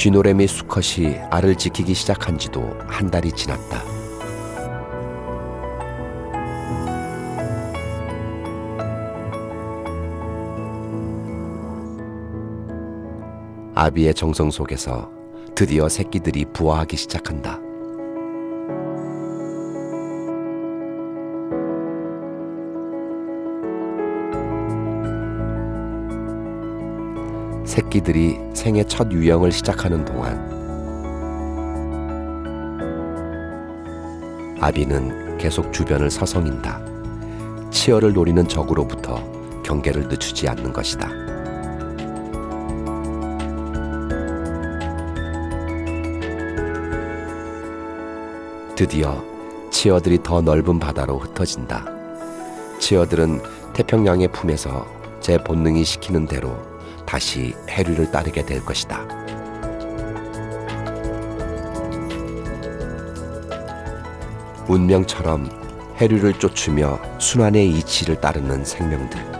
쥐노래미 수컷이 알을 지키기 시작한 지도 한 달이 지났다. 아비의 정성 속에서 드디어 새끼들이 부화하기 시작한다. 새끼들이 생애 첫 유형을 시작하는 동안 아비는 계속 주변을 서성인다. 치어를 노리는 적으로부터 경계를 늦추지 않는 것이다. 드디어 치어들이 더 넓은 바다로 흩어진다. 치어들은 태평양의 품에서 제 본능이 시키는 대로 다시 해류를 따르게 될 것이다. 운명처럼 해류를 쫓으며 순환의 이치를 따르는 생명들.